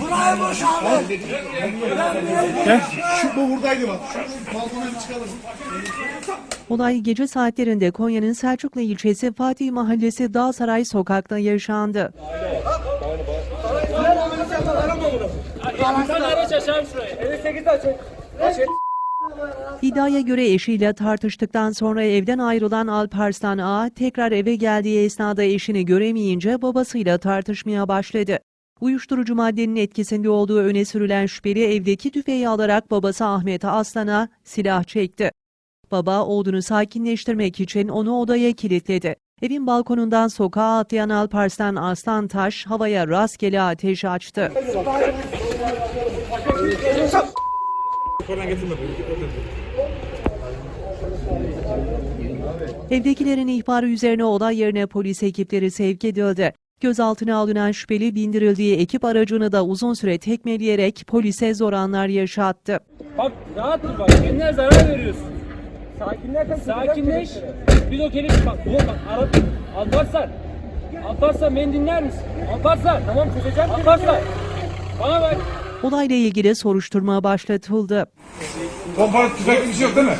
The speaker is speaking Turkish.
Burayı boşaltın. Şu bu buradaydı bak. Şu balkona bir çıkalım. Olay gece saatlerinde Konya'nın Selçuklu ilçesi Fatih Mahallesi Dağsaray sokakta yaşandı. İddiaya göre eşiyle tartıştıktan sonra evden ayrılan Alparslan A tekrar eve geldiği esnada eşini göremeyince babasıyla tartışmaya başladı. Uyuşturucu maddenin etkisinde olduğu öne sürülen şüpheli evdeki tüfeği alarak babası Ahmet Aslan'a silah çekti. Baba oğlunu sakinleştirmek için onu odaya kilitledi. Evin balkonundan sokağa atlayan Alparslan Aslantaş havaya rastgele ateş açtı. Evdekilerin ihbarı üzerine olay yerine polis ekipleri sevk edildi. Gözaltına alınan şüpheli bindirildiği ekip aracını da uzun süre tekmeleyerek polise zor anlar yaşattı. Bak rahat dur bak kendine zarar veriyorsun. Sakinlerken Sakinleş. Biz o kelip bak bu bak ara Alparslan. Alparslan beni dinler misin? Alparslan. Tamam çözeceğim. Alparslan. Bana bak. Olayla ilgili soruşturma başlatıldı. Pompalı tüfekli bir şey yok değil mi?